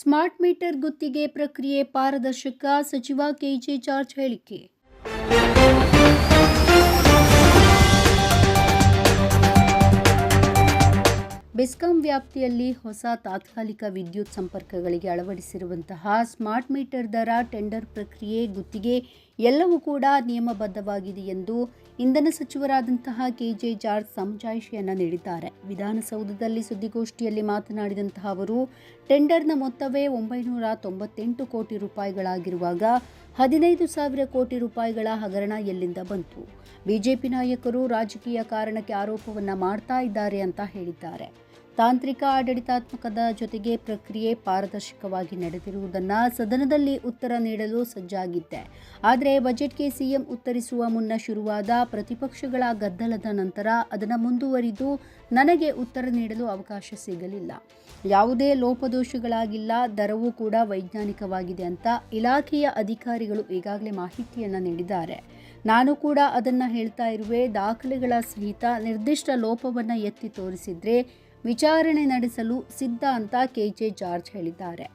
Smart meter ಗುತ್ತಿಗೆ ಪ್ರಕ್ರಿಯೆ ಪಾರದರ್ಶಕ ಸಚಿವ ಕೆಜೆ ಜಾರ್ಜ್ ಹೇಳಿಕೆ. ಬೆಸ್ಕಾಂ ವ್ಯಾಪ್ತಿಯಲ್ಲಿ ಹೊಸ ತಾತ್ಕಾಲಿಕ ವಿದ್ಯುತ್ ಸಂಪರ್ಕಗಳಿಗೆ ಅಳವಡಿಸಿರುವಂತಹ ಸ್ಮಾರ್ಟ್ ಮೀಟರ್ ದರ, ಟೆಂಡರ್ ಪ್ರಕ್ರಿಯೆ, ಗುತ್ತಿಗೆ ಎಲ್ಲವೂ ಕೂಡ ನಿಯಮಬದ್ಧವಾಗಿದೆ ಎಂದು ಇಂಧನ ಸಚಿವರಾದಂತಹ ಕೆ ಜೆ ಜಾರ್ಜ್ ಸಮಜಾಯಿಷಿಯನ್ನು ನೀಡಿದ್ದಾರೆ. ವಿಧಾನಸೌಧದಲ್ಲಿ ಸುದ್ದಿಗೋಷ್ಠಿಯಲ್ಲಿ ಮಾತನಾಡಿದಂತಹ ಅವರು, ಟೆಂಡರ್ನ ಮೊತ್ತವೇ ಒಂಬೈನೂರ ತೊಂಬತ್ತೆಂಟು ಕೋಟಿ ರೂಪಾಯಿಗಳಾಗಿರುವಾಗ ಹದಿನೈದು ಸಾವಿರ ಕೋಟಿ ರೂಪಾಯಿಗಳ ಹಗರಣ ಎಲ್ಲಿಂದ ಬಂತು? ಬಿಜೆಪಿ ನಾಯಕರು ರಾಜಕೀಯ ಕಾರಣಕ್ಕೆ ಆರೋಪವನ್ನು ಮಾಡ್ತಾ ಇದ್ದಾರೆ ಅಂತ ಹೇಳಿದ್ದಾರೆ. ತಾಂತ್ರಿಕ ಆಡಳಿತಾತ್ಮಕದ ಜೊತೆಗೆ ಪ್ರಕ್ರಿಯೆ ಪಾರದರ್ಶಕವಾಗಿ ನಡೆದಿರುವುದನ್ನು ಸದನದಲ್ಲಿ ಉತ್ತರ ನೀಡಲು ಸಜ್ಜಾಗಿದ್ದೆ. ಆದರೆ ಬಜೆಟ್ಗೆ ಸಿಎಂ ಉತ್ತರಿಸುವ ಮುನ್ನ ಶುರುವಾದ ಪ್ರತಿಪಕ್ಷಗಳ ಗದ್ದಲದ ನಂತರ ಅದನ್ನು ಮುಂದುವರಿದು ನನಗೆ ಉತ್ತರ ನೀಡಲು ಅವಕಾಶ ಸಿಗಲಿಲ್ಲ. ಯಾವುದೇ ಲೋಪದೋಷಗಳಾಗಿಲ್ಲ, ದರವೂ ಕೂಡ ವೈಜ್ಞಾನಿಕವಾಗಿದೆ ಅಂತ ಇಲಾಖೆಯ ಅಧಿಕಾರಿಗಳು ಈಗಾಗಲೇ ಮಾಹಿತಿಯನ್ನು ನೀಡಿದ್ದಾರೆ. ನಾನು ಕೂಡ ಅದನ್ನು ಹೇಳ್ತಾ ಇರುವೆ, ದಾಖಲೆಗಳ ಸಹಿತ ನಿರ್ದಿಷ್ಟ ಲೋಪವನ್ನು ಎತ್ತಿ ತೋರಿಸಿದ್ರೆ ವಿಚಾರಣೆ ನಡೆಸಲು ಸಿದ್ಧ ಅಂತ ಕೆಜೆ ಜಾರ್ಜ್ ಹೇಳಿದ್ದಾರೆ.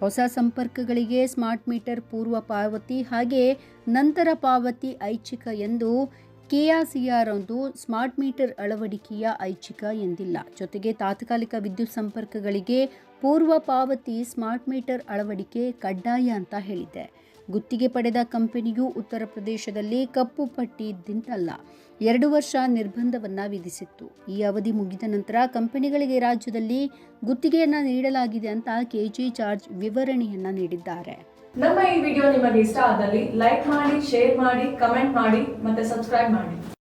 ಹೊಸ ಸಂಪರ್ಕಗಳಿಗೆ ಸ್ಮಾರ್ಟ್ ಮೀಟರ್ ಪೂರ್ವ ಪಾವತಿ ಹಾಗೆ ನಂತರ ಪಾವತಿ ಐಚ್ಛಿಕ ಎಂದು ಕೆಆರ್ಸಿಆರ್ ಒಂದು ಸ್ಮಾರ್ಟ್ ಮೀಟರ್ ಅಳವಡಿಕೆಯ ಐಚ್ಛಿಕ ಎಂದಿಲ್ಲ. ಜೊತೆಗೆ ತಾತ್ಕಾಲಿಕ ವಿದ್ಯುತ್ ಸಂಪರ್ಕಗಳಿಗೆ ಪೂರ್ವ ಪಾವತಿ ಸ್ಮಾರ್ಟ್ ಮೀಟರ್ ಅಳವಡಿಕೆ ಕಡ್ಡಾಯ ಅಂತ ಹೇಳಿದೆ. ಗುತ್ತಿಗೆ ಪಡೆದ ಕಂಪನಿಯು ಉತ್ತರ ಪ್ರದೇಶದಲ್ಲಿ ಕಪ್ಪು ಪಟ್ಟಿ ಇದ್ದಿಂತಲ್ಲ ಎರಡು ವರ್ಷ ನಿರ್ಬಂಧವನ್ನು ವಿಧಿಸಿತ್ತು. ಈ ಅವಧಿ ಮುಗಿದ ನಂತರ ಕಂಪನಿಗಳಿಗೆ ರಾಜ್ಯದಲ್ಲಿ ಗುತ್ತಿಗೆಯನ್ನ ನೀಡಲಾಗಿದೆ ಅಂತ ಕೆಜಿ ಜಾರ್ಜ್ ವಿವರಣೆಯನ್ನ ನೀಡಿದ್ದಾರೆ. ನಮ್ಮ ಈ ವಿಡಿಯೋ ನಿಮಗೆ ಇಷ್ಟ ಆದಲ್ಲಿ ಲೈಕ್ ಮಾಡಿ, ಶೇರ್ ಮಾಡಿ, ಕಮೆಂಟ್ ಮಾಡಿ ಮತ್ತೆ ಸಬ್ಸ್ಕ್ರೈಬ್ ಮಾಡಿ.